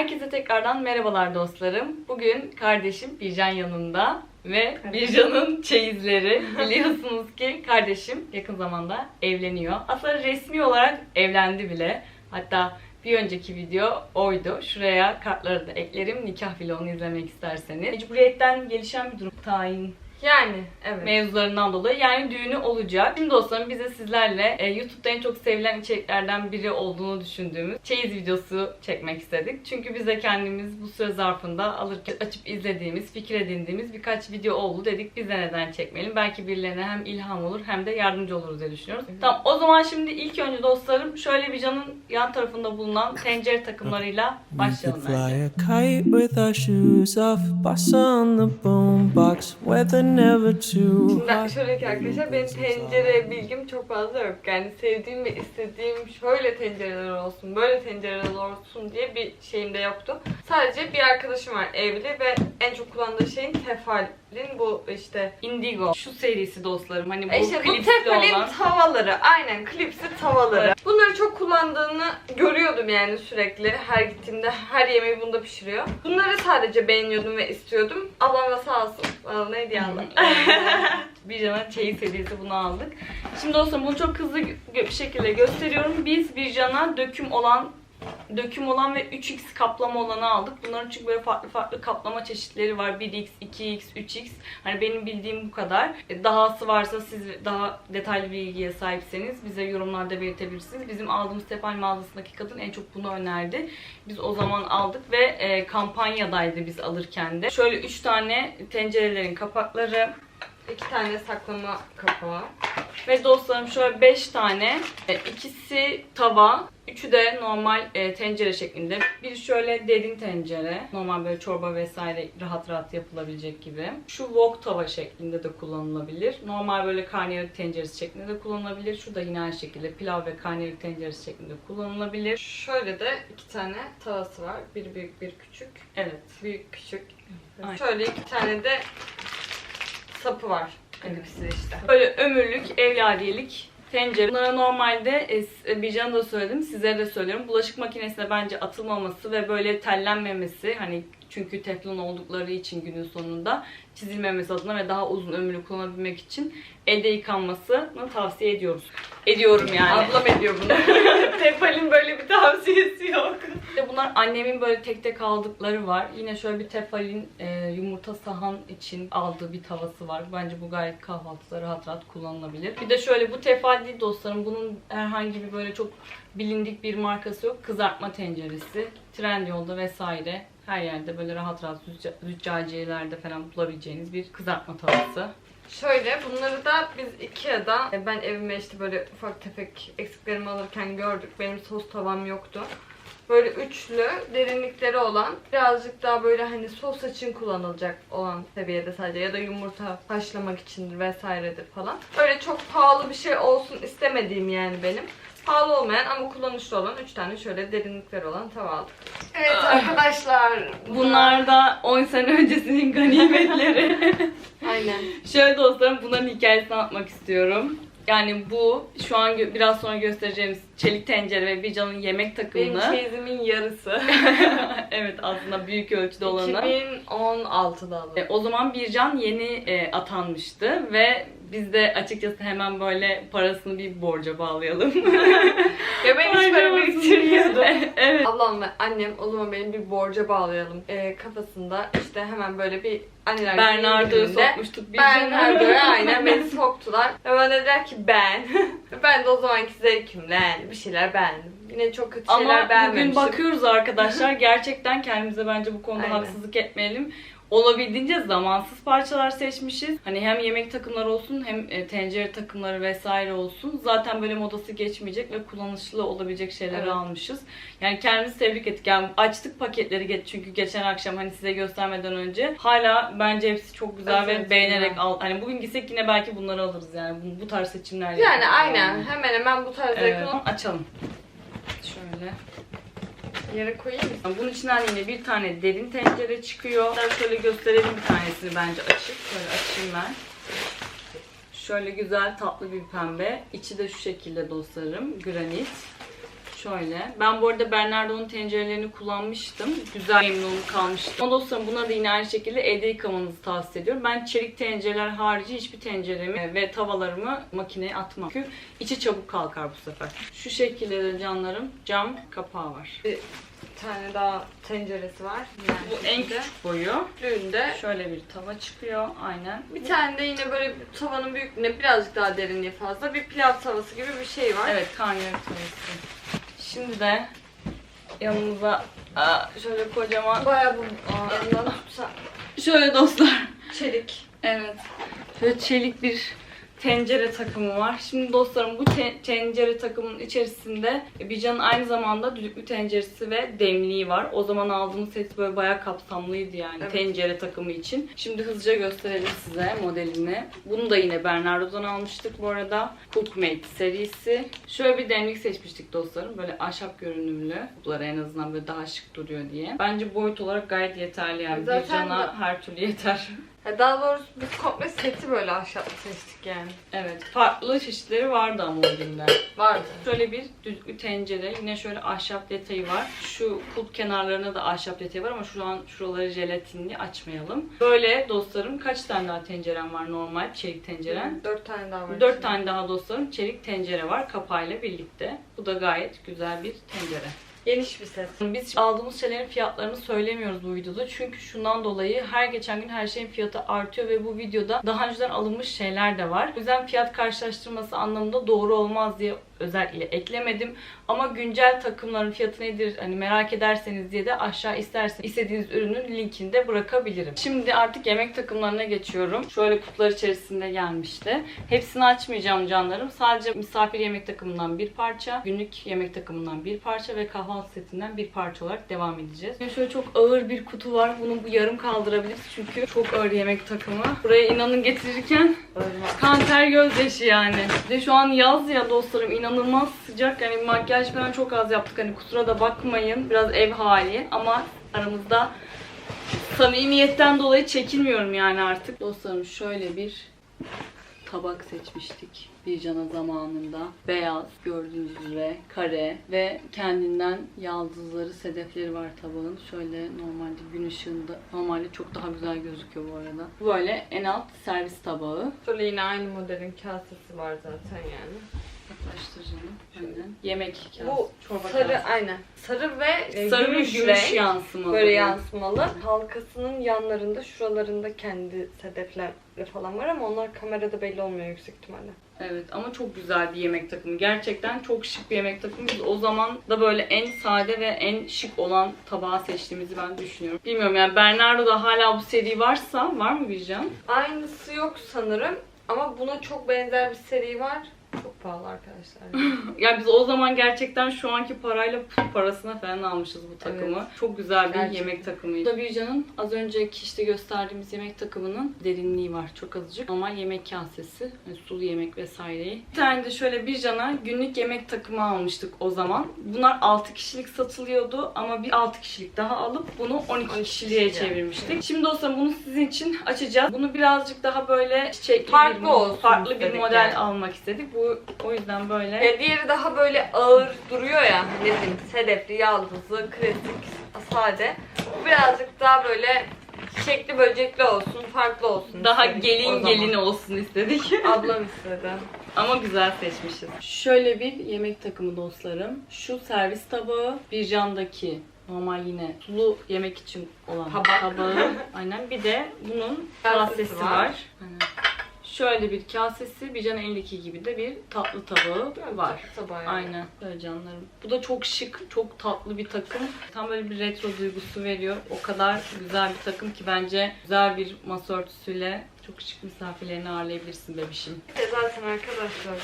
Herkese tekrardan merhabalar dostlarım. Bugün kardeşim Bircan yanında ve Bircan'ın çeyizleri. Biliyorsunuz ki kardeşim yakın zamanda evleniyor. Aslında resmi olarak evlendi bile. Hatta bir önceki video oydu. Şuraya kartları da eklerim. Nikah vlogunu izlemek isterseniz. Mecburiyetten gelişen bir durum. Tayin Yani evet. mevzularından dolayı yani düğünü olacak. Şimdi dostlarım bize sizlerle e, YouTube'da en çok sevilen içeriklerden biri olduğunu düşündüğümüz çeyiz videosu çekmek istedik. Çünkü biz de kendimiz bu süre zarfında alırken açıp izlediğimiz, fikir edindiğimiz birkaç video oldu dedik. Biz de neden çekmeyelim? Belki birilerine hem ilham olur hem de yardımcı oluruz diye düşünüyoruz. Tamam o zaman şimdi ilk önce dostlarım şöyle bir canın yan tarafında bulunan tencere takımlarıyla başlayalım hot. şöyle ki arkadaşlar benim tencere bilgim çok fazla yok. Yani sevdiğim ve istediğim şöyle tencereler olsun, böyle tencereler olsun diye bir şeyim de yoktu. Sadece bir arkadaşım var evli ve en çok kullandığı şeyin tefalin bu işte Indigo. Şu serisi dostlarım. Hani bu E işte bu klipsli tefalin olan. tavaları. Aynen klipsi tavaları. Bunları çok kullandığını görüyordum yani sürekli. Her gittiğimde her yemeği bunda pişiriyor. Bunları sadece beğeniyordum ve istiyordum. Ablam da sağ olsun. Bana ne hediye aldı. bir cana çeyiz hediyesi bunu aldık. Şimdi dostlarım bunu çok hızlı bir şekilde gösteriyorum. Biz bir cana döküm olan döküm olan ve 3x kaplama olanı aldık. Bunların çünkü böyle farklı farklı kaplama çeşitleri var. 1x, 2x, 3x. Hani benim bildiğim bu kadar. E, Dahası varsa siz daha detaylı bilgiye sahipseniz bize yorumlarda belirtebilirsiniz. Bizim aldığımız tefal mağazasındaki kadın en çok bunu önerdi. Biz o zaman aldık ve e, kampanyadaydı biz alırken de. Şöyle 3 tane tencerelerin kapakları, İki tane saklama kapağı. ve dostlarım şöyle 5 tane, e, ikisi tava, üçü de normal e, tencere şeklinde. Bir şöyle derin tencere, normal böyle çorba vesaire rahat rahat yapılabilecek gibi. Şu wok tava şeklinde de kullanılabilir. Normal böyle karnıyarık tenceresi şeklinde de kullanılabilir. Şu da yine aynı şekilde pilav ve karnıyarık tenceresi şeklinde kullanılabilir. Şöyle de iki tane tavası var. Bir büyük bir küçük. Evet. Büyük küçük. Aynen. Şöyle iki tane de sapı var. Elipsli işte. Böyle ömürlük, evladiyelik tencere. Bunlara normalde e, bir da söyledim, size de söylüyorum. Bulaşık makinesine bence atılmaması ve böyle tellenmemesi hani çünkü teflon oldukları için günün sonunda çizilmemesi adına ve daha uzun ömürlü kullanabilmek için elde yıkanmasını tavsiye ediyoruz. Ediyorum yani. Ablam ediyor bunu. Tefal'in böyle bir tavsiyesi yok. De bunlar annemin böyle tek tek aldıkları var. Yine şöyle bir tefalin e, yumurta sahan için aldığı bir tavası var. Bence bu gayet kahvaltıda rahat rahat kullanılabilir. Bir de şöyle bu tefal değil dostlarım. Bunun herhangi bir böyle çok bilindik bir markası yok. Kızartma tenceresi. Trendyol'da vesaire her yerde böyle rahat rahat zücca- züccaciyelerde falan bulabileceğiniz bir kızartma tavası. Şöyle bunları da biz Ikea'da e, ben evime işte böyle ufak tefek eksiklerimi alırken gördük. Benim sos tavam yoktu. Böyle üçlü derinlikleri olan birazcık daha böyle hani sos için kullanılacak olan seviyede sadece ya da yumurta haşlamak içindir vesairedir falan. Öyle çok pahalı bir şey olsun istemediğim yani benim. Pahalı olmayan ama kullanışlı olan 3 tane şöyle derinlikleri olan tava aldık. Evet arkadaşlar. Bunlar da 10 sene öncesinin ganimetleri. Aynen. Şöyle dostlarım bunların hikayesini anlatmak istiyorum. Yani bu şu an gö- biraz sonra göstereceğimiz çelik tencere ve bir canın yemek Benim takımını. çeyizimin yarısı. evet aslında büyük ölçüde olanı. 2016'da aldım. E, O zaman Bircan yeni e, atanmıştı ve biz de açıkçası hemen böyle parasını bir borca bağlayalım. Ya ben hiç para biriktirmiyordum. evet. Ablam ve annem o zaman beni bir borca bağlayalım ee, kafasında işte hemen böyle bir anneler Bernardo'yu sokmuştuk Bircan'a. Bernardo'ya aynen beni soktular. Ve bana dediler ki ben. ben de o zamanki zevkimle yani bir şeyler beğendim. Yine çok kötü şeyler Ama bugün bakıyoruz arkadaşlar gerçekten kendimize bence bu konuda Aynen. haksızlık etmeyelim. Olabildiğince zamansız parçalar seçmişiz. Hani hem yemek takımları olsun hem e, tencere takımları vesaire olsun. Zaten böyle modası geçmeyecek ve kullanışlı olabilecek şeyleri Evet. almışız. Yani kendimizi tebrik ettik. Yani açtık paketleri geç çünkü geçen akşam hani size göstermeden önce hala bence hepsi çok güzel Evet, ve beğenerek al. Hani bugün gitsek yine belki bunları alırız yani bu, bu tarz seçimler Yani aynen hemen hemen bu tarz Evet, yakın açalım. Şöyle. Yere koyayım? Bunun içinden yine bir tane derin tencere çıkıyor. Şöyle gösterelim bir tanesini bence açık. Şöyle açayım ben. Şöyle güzel tatlı bir pembe. İçi de şu şekilde dostlarım. Granit. Şöyle. Ben bu arada Bernardo'nun tencerelerini kullanmıştım. Güzel memnun kalmıştım. Ama dostlarım buna da yine aynı şekilde evde yıkamanızı tavsiye ediyorum. Ben çelik tencereler harici hiçbir tenceremi ve tavalarımı makineye atmam. Çünkü içi çabuk kalkar bu sefer. Şu şekilde de canlarım cam kapağı var. Bir tane daha tenceresi var. Yani Bu en küçük boyu. Büyüğünde Şöyle bir tava çıkıyor aynen. bir tane de yine böyle tavanın büyüklüğünde birazcık daha derinliği fazla bir pilav tavası gibi bir şey var. Evet karnıyarık tavası. Şimdi de yanımıza aa, şöyle kocaman Bayağı bu yanından tutsa şöyle dostlar çelik. Evet. Şöyle çelik bir tencere takımı var. Şimdi dostlarım bu te- tencere takımının içerisinde Bican'ın aynı zamanda düdüklü tenceresi ve demliği var. O zaman aldığımız set böyle bayağı kapsamlıydı yani Evet. tencere takımı için. Şimdi hızlıca gösterelim size modelini. Bunu da yine Bernardo'dan almıştık bu arada. Cookmate serisi. Şöyle bir demlik seçmiştik dostlarım. Böyle ahşap görünümlü. Bunlar en azından böyle daha şık duruyor diye. Bence boyut olarak gayet yeterli yani. Zaten her türlü yeter. Ya Daha doğrusu biz komple seti böyle ahşaplı seçtik yani. Evet. Farklı çeşitleri vardı ama o günde. Vardı. Şöyle bir düdüklü tencere. Yine şöyle ahşap detayı var. Şu kulp kenarlarına da ahşap detayı var ama şu an şuraları jelatinli açmayalım. Böyle dostlarım kaç tane daha tencerem var normal çelik tenceren? Dört tane daha var. Dört tane daha dostlarım çelik tencere var kapağıyla birlikte. Bu da gayet güzel bir tencere. Geniş bir set. Biz aldığımız şeylerin fiyatlarını söylemiyoruz bu videoda. Çünkü şundan dolayı her geçen gün her şeyin fiyatı artıyor ve bu videoda daha önceden alınmış şeyler de var. O yüzden fiyat karşılaştırması anlamında doğru olmaz diye özellikle eklemedim. Ama güncel takımların fiyatı nedir hani merak ederseniz diye de aşağı isterseniz istediğiniz ürünün linkini de bırakabilirim. Şimdi artık yemek takımlarına geçiyorum. Şöyle kutular içerisinde gelmişti. Hepsini açmayacağım canlarım. Sadece misafir yemek takımından bir parça, günlük yemek takımından bir parça ve kahvaltı setinden bir parça olarak devam edeceğiz. Şimdi şöyle çok ağır bir kutu var. Bunu bu yarım kaldırabiliriz çünkü çok ağır yemek takımı. Buraya inanın getirirken Kanter gözyaşı yani. De şu an yaz ya dostlarım inanılmaz sıcak. Yani makyaj falan çok az yaptık. Hani kusura da bakmayın. Biraz ev hali ama aramızda samimiyetten dolayı çekinmiyorum yani artık. Dostlarım şöyle bir tabak seçmiştik bir cana zamanında. Beyaz gördüğünüz üzere kare ve kendinden yaldızları, sedefleri var tabağın. Şöyle normalde gün ışığında normalde çok daha güzel gözüküyor bu arada. Böyle en alt servis tabağı. Şöyle yine aynı modelin kasesi var zaten yani. Yemek kasesi. Bu çorba sarı kasesi. aynen. Sarı ve e, Sarı gümüş gümüş renk. yansımalı. Böyle yansımalı. Halkasının yanlarında, şuralarında kendi sedefler falan var ama onlar kamerada belli olmuyor yüksek ihtimalle. Evet ama çok güzel bir yemek takımı. Gerçekten çok şık bir yemek takımı. Biz o zaman da böyle en sade ve en şık olan tabağı seçtiğimizi ben düşünüyorum. Bilmiyorum yani Bernardo'da hala bu seri varsa var mı Bircan? Aynısı yok sanırım ama buna çok benzer bir seri var. Çok pahalı arkadaşlar. Ya biz o zaman gerçekten şu anki parayla parasına falan almışız bu takımı. Çok güzel bir Gerçekten. yemek takımıydı. Bu da Bircan'ın az önceki işte gösterdiğimiz yemek takımının derinliği var. Çok azıcık. Normal yemek kasesi, hani sulu yemek vesaireyi. Bir tane de şöyle Bircan'a günlük yemek takımı almıştık o zaman. Bunlar 6 kişilik satılıyordu ama bir 6 kişilik daha alıp bunu 12 12 kişiliğe kişiye. çevirmiştik. Şimdi dostlarım bunu sizin için açacağız. Bunu birazcık daha böyle çiçekli Farklı bir, olsun farklı bir model yani. almak istedik. Bu o yüzden böyle ya diğeri daha böyle ağır duruyor ya. Ne bileyim sedefli, yaldızlı, klasik, sade. Bu birazcık daha böyle çiçekli böcekli olsun, farklı olsun. Daha istedik gelin gelin olsun istedik. Ablam istedi. Ama güzel seçmişiz. Şöyle bir yemek takımı dostlarım. Şu servis tabağı, bir candaki normal yine sulu yemek için olan Tabak. tabağı. Aynen. Bir de bunun kasesi var. var. Aynen. Şöyle bir kasesi, bir can elindeki gibi de bir tatlı tabağı var. Tabağı yani. Aynen öyle canlarım. Bu da çok şık, çok tatlı bir takım. Tam böyle bir retro duygusu veriyor. O kadar güzel bir takım ki bence güzel bir masa örtüsüyle çok şık misafirlerini ağırlayabilirsin bebişim. De zaten arkadaşlar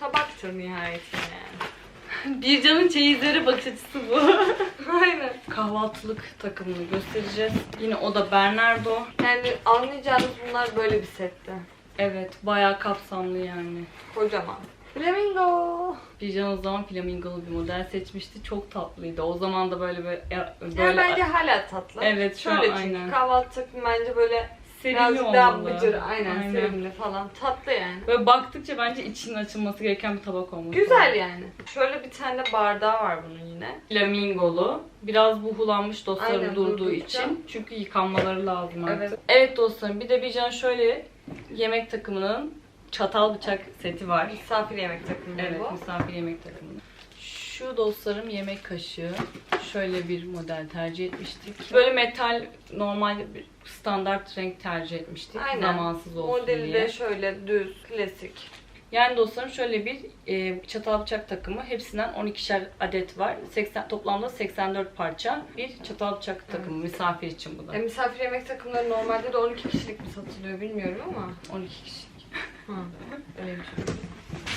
tabaktır nihayetinde yani. Bir canın çeyizleri bakış açısı bu. Aynen. Kahvaltılık takımını göstereceğiz. Yine o da Bernardo. Yani anlayacağınız bunlar böyle bir sette. Evet bayağı kapsamlı yani. Kocaman. Flamingo. Bir can o zaman flamingolu bir model seçmişti. Çok tatlıydı. O zaman da böyle böyle, böyle Yani bence hala tatlı. Evet, şu an Şöyle çünkü aynen. kahvaltı bence böyle sevimli Birazcık olmalı. daha bıcır. Aynen, sevimli falan. Tatlı yani. Böyle baktıkça bence içinin açılması gereken bir tabak olması. Güzel yani. Şöyle bir tane de bardağı var bunun yine. Flamingolu. Biraz buhulanmış dostlarım Aynen, durduğu durdukça. için. Çünkü yıkanmaları lazım artık. Evet. Evet dostlarım bir de Bircan şöyle yemek takımının çatal bıçak seti var. Misafir yemek takımı Evet bu. misafir yemek takımı. Şu dostlarım yemek kaşığı. Şöyle bir model tercih etmiştik. Böyle metal normal bir standart renk tercih etmiştik. Aynen. Zamansız olsun Modeli diye. de şöyle düz, klasik. Yani dostlarım şöyle bir e, çatal bıçak takımı. Hepsinden 12'şer adet var. 80 toplamda 84 parça bir çatal bıçak takımı misafir için bu da. E, misafir yemek takımları normalde de 12 kişilik mi satılıyor bilmiyorum ama. 12 kişi. Hı. Öyleymiş.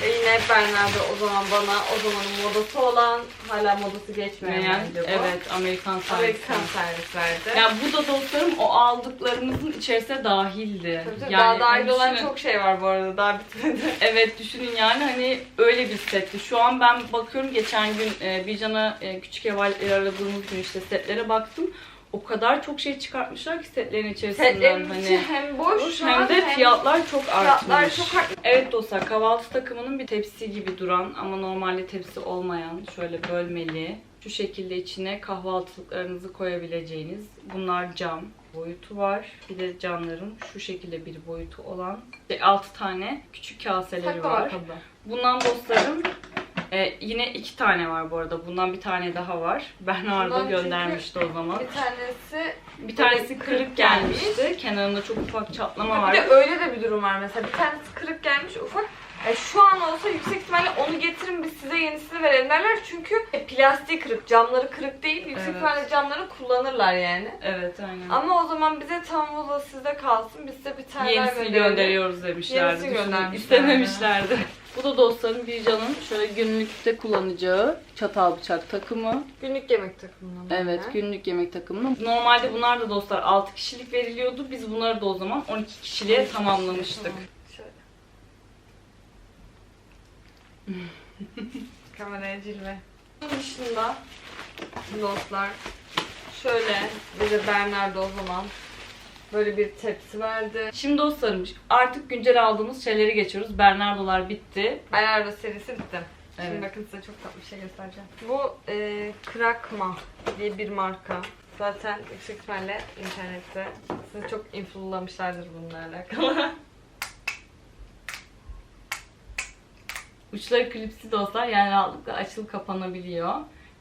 E yine Bernardo o zaman bana o zamanın modası olan hala modası geçmeyen bu. evet Amerikan servis. Amerikan servis verdi. Yani bu da dostlarım o aldıklarımızın içerisine dahildi. Tabii tabii, daha dahil hani olan düşünün- çok şey var bu arada daha bitmedi. Evet düşünün yani hani öyle bir setti. Şu an ben bakıyorum geçen gün e, Bircan'a e, küçük ev aradığımız gün işte setlere baktım. O kadar çok şey çıkartmışlar ki setlerin içerisinden Setlerin hani. içi hem boş şu hem an, de fiyatlar çok artmış. fiyatlar çok artmış. Evet dostlar kahvaltı takımının bir tepsi gibi duran ama normalde tepsi olmayan şöyle bölmeli. Şu şekilde içine kahvaltılıklarınızı koyabileceğiniz. Bunlar cam boyutu var. Bir de camların şu şekilde bir boyutu olan 6 tane küçük kaseleri Saklama var. kabı. Bundan dostlarım e, yine iki tane var bu arada. Bundan bir tane daha var. Bundan çünkü göndermişti o zaman. Bir tanesi Bir tanesi kırık kırık gelmiş. gelmişti. Kenarında çok ufak çatlama bir var. de öyle de bir durum var mesela. Bir tanesi kırık gelmiş ufak. E, şu an olsa yüksek ihtimalle onu getirin biz size yenisini verelim derler. Çünkü e, plastiği kırık, camları kırık değil. Yüksek Evet. ihtimalle camları kullanırlar yani. Evet aynen. Ama o zaman bize tam o da sizde kalsın. Biz de bir tane daha Yenisini gönderiyoruz demişlerdi. Yenisini göndermişlerdi. İstememişlerdi. Bu da dostlarım Bircan'ın şöyle günlükte kullanacağı çatal bıçak takımı. Günlük yemek takımından. Evet yani. günlük yemek takımını. Normalde bunlar da dostlar 6 kişilik veriliyordu. Biz bunları da o zaman 12 kişiliğe tamamlamıştık. Tamam, Şöyle. Kameraya cilve. Bunun dışında dostlar şöyle bize Bernardo o zaman böyle bir tepsi verdi. Şimdi dostlarım artık güncel aldığımız şeyleri geçiyoruz. Bernardo'lar bitti. Bernardo serisi bitti. Şimdi Evet. bakın size çok tatlı bir şey göstereceğim. Bu e, Krakma diye bir marka. Zaten yüksek ihtimalle internette sizi çok influenlamışlardır bununla alakalı. Uçları klipsi dostlar yani rahatlıkla açılıp kapanabiliyor.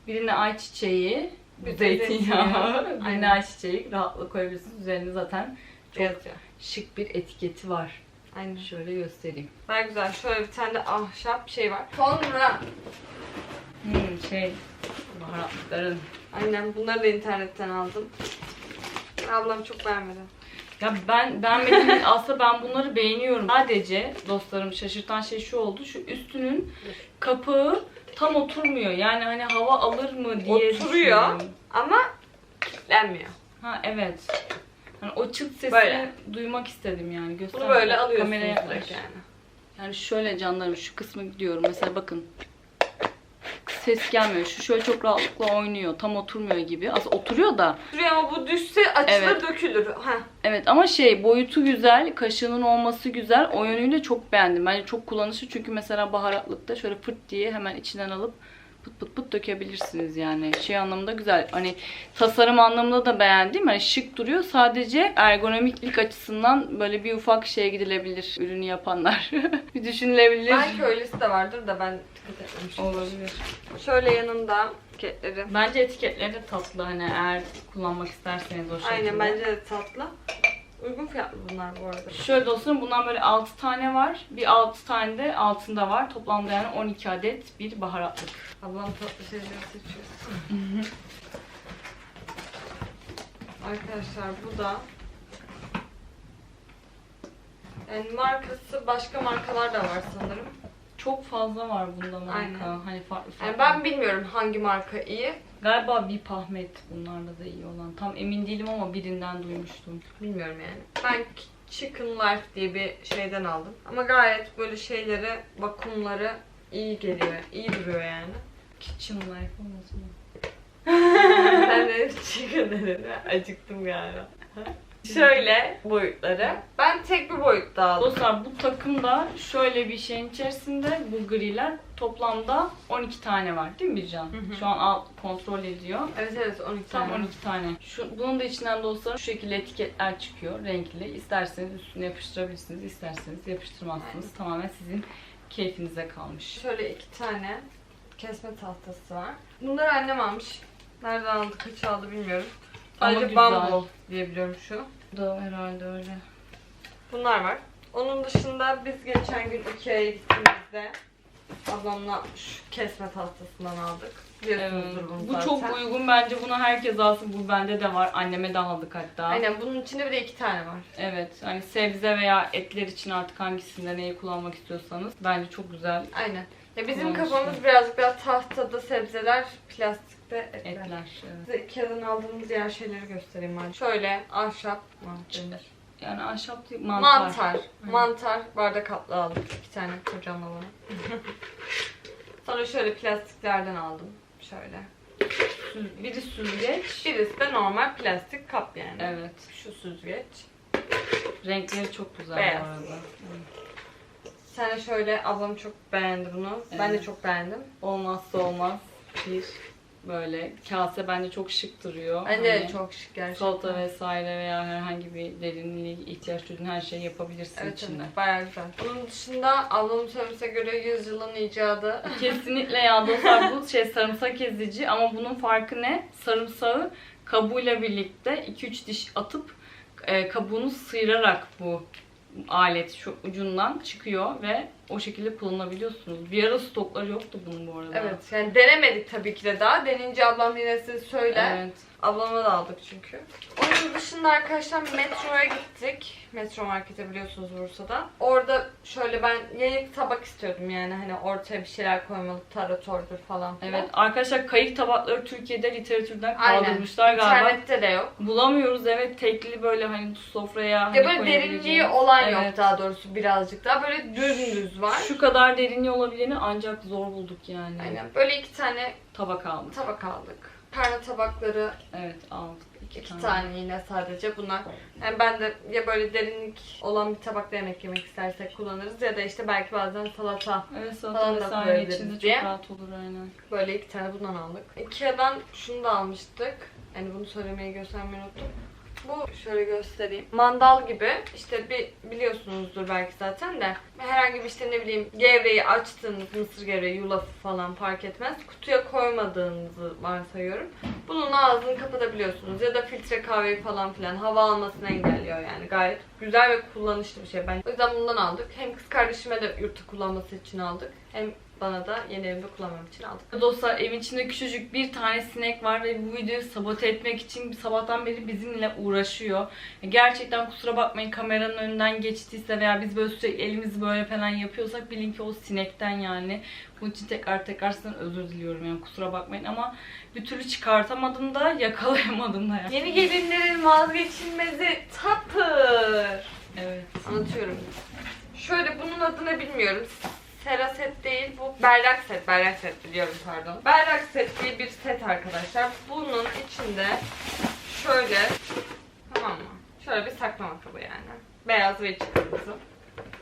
Birine ayçiçeği, Bir de zeytinyağı, Aynen. ayçiçeği rahatlıkla koyabilirsiniz. Üzerinde zaten çok Yazıyor. şık bir etiketi var. Aynen. Şöyle göstereyim. Baya güzel. Şöyle bir tane de ahşap şey var. Sonra Hmm, şey, baharatlıkların. Aynen bunları da internetten aldım. Ablam çok beğenmedi. Ya ben ben aslında ben bunları beğeniyorum. Sadece dostlarım şaşırtan şey şu oldu. Şu üstünün kapağı tam oturmuyor. Yani hani hava alır mı diye Oturuyor. düşünüyorum. Ama kilitlenmiyor. Ha evet. Hani o çıt sesini Böyle. duymak istedim yani. Göster. Bunu böyle alıyorsunuz Kameraya yaklaş. yani. Yani şöyle canlarım şu kısmı gidiyorum. Mesela bakın. Ses gelmiyor. Şu şöyle çok rahatlıkla oynuyor. Tam oturmuyor gibi. Aslında oturuyor da. Duruyor ama bu düşse açılır Evet. dökülür. Heh. Evet ama şey boyutu güzel. Kaşığının olması güzel. O yönüyle çok beğendim. Bence çok kullanışlı. Çünkü mesela baharatlıkta şöyle fırt diye hemen içinden alıp pıt pıt pıt dökebilirsiniz yani. Şey anlamında güzel. Hani tasarım anlamında da beğendim. Hani şık duruyor. Sadece ergonomiklik açısından böyle bir ufak şeye gidilebilir. Ürünü yapanlar. bir düşünülebilir. Belki öylesi de vardır da ben dikkat etmemişim. Olabilir. Şöyle yanında paketleri. Bence etiketleri de tatlı hani eğer kullanmak isterseniz o şekilde. Aynen bence de tatlı. Uygun fiyatlı bunlar bu arada. Şöyle dostlarım bundan böyle 6 tane var. Bir 6 tane de altında var. Toplamda yani 12 adet bir baharatlık. Ablam tatlı şeyleri seçiyor. Arkadaşlar bu da yani markası başka markalar da var sanırım. Çok fazla var bunda marka. Aynen. Hani farklı farklı. Yani ben bilmiyorum hangi marka iyi. Galiba bir pahmet bunlarla da iyi olan. Tam emin değilim ama birinden duymuştum. Bilmiyorum yani. Ben Chicken Life diye bir şeyden aldım. Ama gayet böyle şeyleri, vakumları iyi geliyor. iyi duruyor yani. Kitchen Life olmasın mı? ben de chicken dedim. Acıktım galiba. Şöyle boyutları. Ben tek bir boyutta aldım. Dostlar bu takımda şöyle bir şeyin içerisinde bu griler toplamda 12 tane var değil mi Bircan? hı. Şu an al kontrol ediyor. Evet evet 12 Tam tane. 12 tane. Şu, bunun da içinden dostlar şu şekilde etiketler çıkıyor renkli. İsterseniz üstüne yapıştırabilirsiniz, isterseniz yapıştırmazsınız. Tamamen sizin keyfinize kalmış. Şöyle iki tane kesme tahtası var. Bunları annem almış. Nereden aldı, kaç aldı bilmiyorum. Sadece bambu diyebiliyorum şu. Da herhalde öyle. Bunlar var. Onun dışında biz geçen gün Ikea'ya gittiğimizde ablamla şu kesme tahtasından aldık. Evet. Bunu Bu zaten. çok uygun bence buna herkes alsın. Bu bende de var. Anneme de aldık hatta. Aynen bunun içinde bir de iki tane var. Evet. Hani sebze veya etler için artık hangisinde neyi kullanmak istiyorsanız bence çok güzel Aynen. Ya bizim Kullanışlı. kafamız birazcık daha tahtada sebzeler, plastikte etler. etler. Evet. Size Ikea'dan aldığımız diğer şeyleri göstereyim ben. Şöyle ahşap denir? Yani ahşap değil, mantar. Mantar. Mantar. bardak kaplı aldık. İki tane kocaman olanı. Sonra şöyle plastiklerden aldım. Şöyle. Biri süzgeç. Birisi de normal plastik kap yani. Evet. Şu süzgeç. Renkleri çok güzel Beyaz. bu arada. Sen şöyle ablam çok beğendi bunu. Ben de Evet. çok beğendim. Olmazsa olmaz bir böyle kase bence çok şık duruyor. Bence de Hani çok şık gerçekten. Salata vesaire veya herhangi bir derinliğe ihtiyaç duyduğun her şeyi yapabilirsin Evet, içinde. evet bayağı güzel. Onun dışında ablamın söylemesine göre yüzyılın icadı. Kesinlikle ya dostlar bu şey sarımsak ezici ama bunun farkı ne? Sarımsağı kabuğuyla birlikte 2-3 diş atıp e, kabuğunu sıyırarak bu alet şu ucundan çıkıyor ve o şekilde kullanabiliyorsunuz. Bir ara stokları yoktu bunun bu arada. Evet yani denemedik tabii ki de daha. Denince ablam yine size söyler. Evet. Ablama da aldık çünkü. Onun dışında arkadaşlar metroya gittik. Metro markete biliyorsunuz Bursa'da. Orada şöyle ben yeni tabak istiyordum yani hani ortaya bir şeyler koymalı taratordur falan filan. Evet arkadaşlar kayık tabakları Türkiye'de literatürden Aynen. kaldırmışlar galiba. İnternette de yok. Bulamıyoruz evet tekli böyle hani sofraya hani Ya böyle koyabileceğiniz. derinliği olan yok Evet. daha doğrusu birazcık daha. Böyle var. Şu kadar derinliği olabileni ancak zor bulduk yani. Aynen. Böyle iki tane Tabak aldık. tabak aldık. Karne tabakları Evet aldık. İki, iki tane. tane yine sadece bunlar. Yani ben de ya böyle derinlik olan bir tabakta yemek yemek istersek kullanırız ya da işte belki bazen salata Evet Falan salata da vesaire koyabiliriz içinde çok diye. rahat olur aynen. Böyle iki tane bundan aldık. Ikea'dan şunu da almıştık. Yani bunu söylemeyi göstermeyi unuttum. Bu şöyle göstereyim. Mandal gibi işte bir biliyorsunuzdur belki zaten de herhangi bir işte ne bileyim gevreği açtığınız mısır gevreği yulaf falan fark etmez. Kutuya koymadığınızı varsayıyorum. Bunun ağzını kapatabiliyorsunuz ya da filtre kahveyi falan filan hava almasını engelliyor yani gayet güzel ve kullanışlı bir şey ben. O yüzden bundan aldık. Hem kız kardeşime de yurtta kullanması için aldık. Hem bana da yeni evimde kullanmam için aldık. Dostlar evin içinde küçücük bir tane sinek var ve bu videoyu sabote etmek için sabahtan beri bizimle uğraşıyor. Gerçekten kusura bakmayın kameranın önünden geçtiyse veya biz böyle sürekli elimizi böyle falan yapıyorsak bilin ki o sinekten yani. Bunun için tekrar tekrar sizden özür diliyorum yani kusura bakmayın ama bir türlü çıkartamadım da yakalayamadım da. Yani. Yeni gelinlerin vazgeçilmezi tapır. Evet. Anlatıyorum. Şöyle bunun adını bilmiyorum. Sera set değil bu berrak set. Berrak set biliyorum pardon. Berrak set diye bir set arkadaşlar. Bunun içinde şöyle tamam mı? Şöyle bir saklama kabı yani. Beyaz ve içi kırmızı.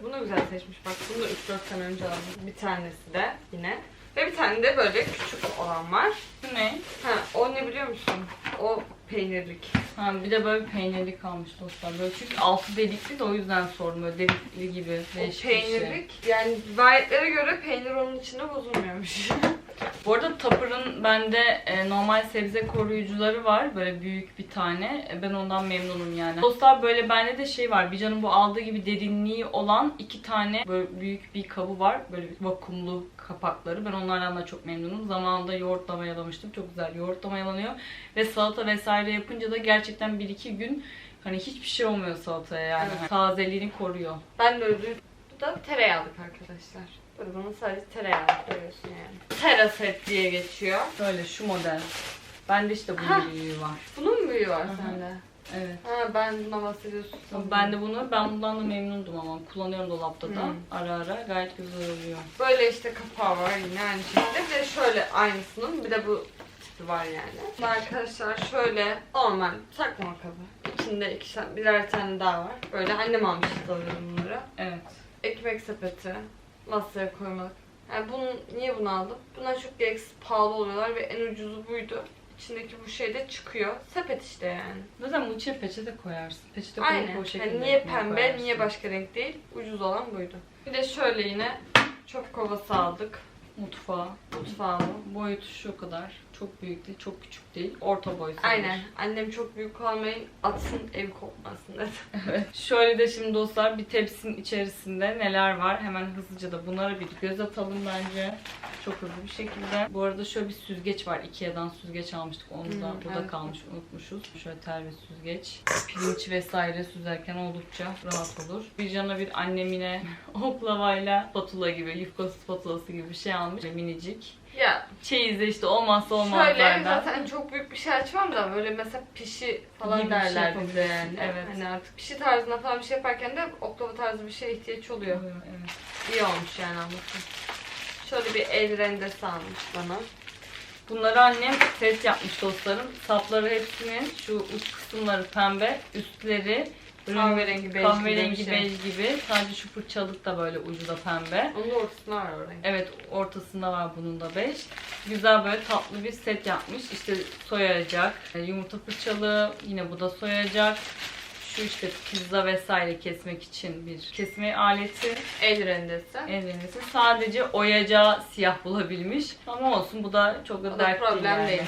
Bunu güzel seçmiş bak. Bunu 3-4 sene önce aldım. Bir tanesi de yine. Ve bir tane de böyle küçük olan var. Ne? Ha, o ne biliyor musun? O peynirlik. Ha, bir de böyle peynirli kalmış dostlar. Böyle çünkü altı delikli de o yüzden sordum. Böyle delikli gibi O değişik bir şey. peynirlik. Yani rivayetlere göre peynir onun içinde bozulmuyormuş. Bu arada Tupper'ın bende e, normal sebze koruyucuları var. Böyle büyük bir tane. E, ben ondan memnunum yani. Dostlar böyle bende de şey var. Bican'ın bu aldığı gibi derinliği olan iki tane böyle büyük bir kabı var. Böyle bir vakumlu kapakları. Ben onlardan da çok memnunum. Zamanında yoğurtla mayalamıştım. Çok güzel yoğurtla mayalanıyor. Ve salata vesaire yapınca da gerçekten 1-2 gün hani hiçbir şey olmuyor salataya yani. Evet. Tazeliğini koruyor. ben de öyle Bu da tereyağlık arkadaşlar. Böyle bana sadece tereyağı koyuyorsun yani. Tera set diye geçiyor. Böyle şu model. Bende işte bunun büyüğü var. Bunun mu büyüğü var hı. sende? Evet. Ha ben buna bahsediyorsun. Ben de bunu, ben bundan da memnundum ama kullanıyorum dolapta da Hmm. ara ara gayet güzel oluyor. Böyle işte kapağı var yine aynı şekilde. Bir de şöyle aynısının bir de bu tipi var yani. Arkadaşlar şöyle normal saklama kabı. içinde iki, tane- birer tane daha var. Böyle annem almış sanırım bunları. Evet. Ekmek sepeti. Masaya koymalık. Yani bunu, niye bunu aldım? Bunlar çok gereksiz pahalı oluyorlar ve en ucuzu buydu. İçindeki bu şey de çıkıyor. Sepet işte yani. Zaten bu içine peçete koyarsın. Peçete koyup Aynen. o şekilde Yani niye pembe, koyarsın. niye başka renk değil? Ucuz olan buydu. Bir de şöyle yine çöp kovası aldık. Mutfağı. Mutfağımı. Boyutu şu kadar. Çok büyük değil, çok küçük değil. Orta boy sayılır. Aynen. Annem çok büyük almayın, atsın ev kopmasın dedi. Evet. Şöyle de şimdi dostlar bir tepsinin içerisinde neler var? Hemen hızlıca da bunlara bir göz atalım bence. Çok hızlı bir şekilde. Bu arada şöyle bir süzgeç var. Ikea'dan süzgeç almıştık. Onu da Hmm, burada evet. kalmış unutmuşuz. Şöyle tel ve süzgeç. Pirinç vesaire süzerken oldukça rahat olur. Bir cana bir annemine oklavayla spatula gibi, yufka spatulası gibi bir şey almış. Minicik. Ya Çeyizde işte olmazsa şöyle olmazlardan. zaten çok büyük bir şey açmam da böyle mesela pişi falan Gibi bir şey derler bize yani. evet. Hani artık pişi tarzında falan bir şey yaparken de oklava tarzı bir şeye ihtiyaç oluyor. Evet. İyi olmuş yani anlatın. Şöyle bir el rendesi almış bana. Bunları annem set yapmış dostlarım. Sapları hepsinin şu uç kısımları pembe, üstleri Kahverengi bej kahverengi gibi bir şey. bej gibi. Sadece şu fırçalık da böyle ucu da pembe. Onun da ortasına var o renk. Evet ortasında var bunun da bej. Güzel böyle tatlı bir set yapmış. İşte soyacak, e, yumurta fırçalığı, yine bu da soyacak. Şu işte pizza vesaire kesmek için bir kesme aleti. El rendesi. Ellerinizi sadece oyacağı siyah bulabilmiş. Ama olsun bu da çok da O da dert değil problem yani. değil.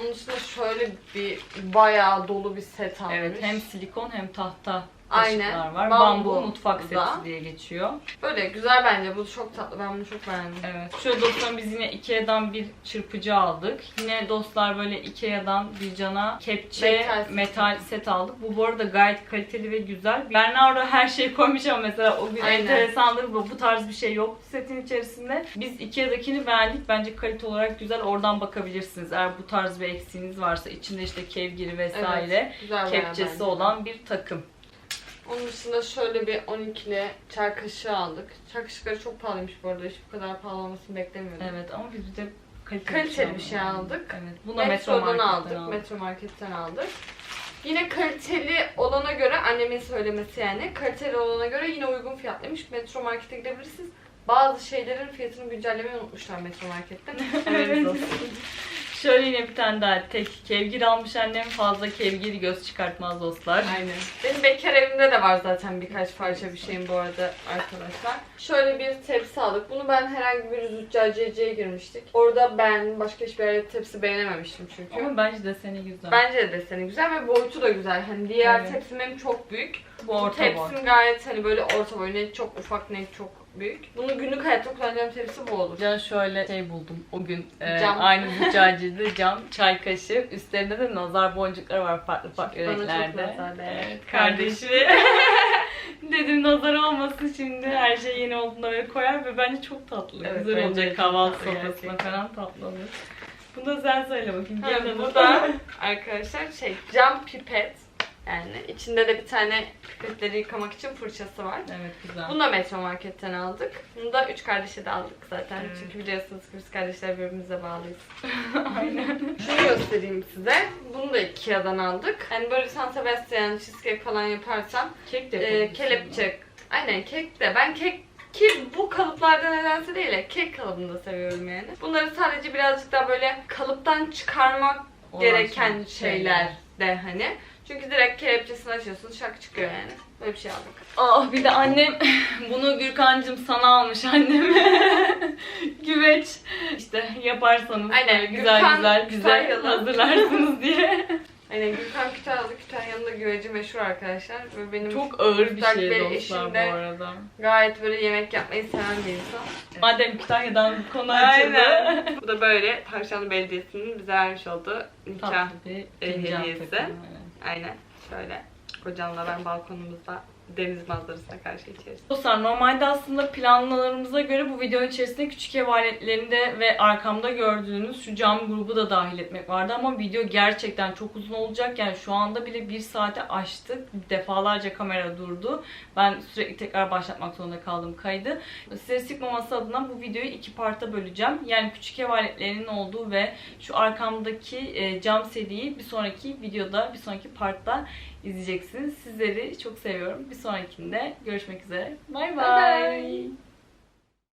Onun dışında şöyle bir bayağı dolu bir set almış. Evet hem silikon hem tahta Aynen. var. Bambu Bambu, mutfak da. seti diye geçiyor. Böyle güzel bence. Bu çok tatlı. Ben bunu çok beğendim. Evet. Şöyle dostlar biz yine Ikea'dan bir çırpıcı aldık. Yine dostlar böyle Ikea'dan bir cana kepçe Metal metal, set. aldık. Bu bu arada gayet kaliteli ve güzel. Bernardo her şeyi koymuş ama mesela o gün Aynen. enteresandır. Bu, bu tarz bir şey yok setin içerisinde. Biz Ikea'dakini beğendik. Bence kalite olarak güzel. Oradan bakabilirsiniz. Eğer bu tarz bir eksiğiniz varsa içinde işte kevgiri vesaire Evet, kepçesi olan bir takım. Onun dışında şöyle bir 12'li çay kaşığı aldık. Çay kaşıkları çok pahalıymış bu arada. Hiç bu kadar pahalı olmasını beklemiyordum. Evet ama biz bir de kaliteli, Kaliteli bir şey aldık. Evet. Bunu da Metro Metro'dan Market'ten aldık. aldık. Metro Market'ten aldık. Yine kaliteli olana göre, annemin söylemesi yani, kaliteli olana göre yine uygun fiyatlıymış. Metro Market'e gidebilirsiniz. Bazı şeylerin fiyatını güncellemeyi unutmuşlar Metro Market'te. Evet. Şöyle yine bir tane daha tek kevgir almış annem. Fazla kevgir göz çıkartmaz dostlar. Aynen. Benim bekar evimde de var zaten birkaç parça bir şeyim bu arada arkadaşlar. Şöyle bir tepsi aldık. Bunu ben herhangi bir züccaciyeciye girmiştik. Orada ben başka hiçbir yerde tepsi beğenememiştim çünkü. Ama bence deseni güzel. Bence de deseni güzel ve boyutu da güzel. Hani diğer Evet. tepsim benim çok büyük. bu Bu orta boy. tepsim gayet hani böyle orta boy. Ne çok ufak ne çok büyük. Bunu günlük hayatta kullanacağım tepsi bu olur. Can şöyle şey buldum o gün e, Cam. aynı züccacide cam çay kaşığı üstlerinde de nazar boncukları var farklı farklı Bana çok renklerde. nazar değer. Evet, kardeşi. Dedim nazar olmasın şimdi her şey yeni olduğunda böyle koyar ve bence çok tatlı. Evet, Güzel olacak çok kahvaltı sofrasına falan tatlı olur. Bunu da sen söyle bakayım. Ha, bu da arkadaşlar şey cam pipet. Yani içinde de bir tane pipetleri yıkamak için fırçası var. Evet güzel. Bunu da Metro Market'ten aldık. Bunu da üç kardeşe de aldık zaten. Evet. Çünkü biliyorsunuz ki biz kardeşler birbirimize bağlıyız. Aynen. Şunu göstereyim size. Bunu da Ikea'dan aldık. Yani böyle San Sebastian cheesecake falan yaparsam Kek de e, kelepçe. Aynen kek de. Ben kek ki bu kalıplarda nedense değil de kek kalıbında seviyorum yani. Bunları sadece birazcık daha böyle kalıptan çıkarmak Olan gereken şey- şeyler de hani. Çünkü direkt kelepçesini açıyorsun şak çıkıyor yani. Böyle bir şey aldık. Ah bir de annem bunu Gürkancığım sana almış annem. Güveç işte yaparsanız Aynen, güzel Gürkan güzel güzel Kütahyalı. hazırlarsınız diye. Aynen Gülkan Kütahyalı Kütahya'nın da güveci meşhur arkadaşlar. Ve benim Çok ağır bir müstakbel şey dostlar eşim bu arada. gayet böyle yemek yapmayı seven bir insan. Madem Kütahya'dan bir konu açıldı. Aynen. Bu da böyle Tavşanlı Belediyesi'nin bize vermiş olduğu nikah. Tatlı bir fincan hediyesi. takımı. Aynen şöyle. Kocamla ben balkonumuzda deniz manzarasına karşı içeriz. Dostlar normalde aslında planlarımıza göre bu videonun içerisinde küçük ev aletlerinde ve arkamda gördüğünüz şu cam grubu da dahil etmek vardı ama video gerçekten çok uzun olacak. Yani şu anda bile bir saate aştık. Defalarca kamera durdu. Ben sürekli tekrar başlatmak zorunda kaldım kaydı. Size sıkmaması adına bu videoyu iki parta böleceğim. Yani küçük ev aletlerinin olduğu ve şu arkamdaki e, cam seriyi bir sonraki videoda, bir sonraki partta izleyeceksiniz. Sizleri çok seviyorum. Bir sonrakinde görüşmek üzere. Bay Bye bye. bay.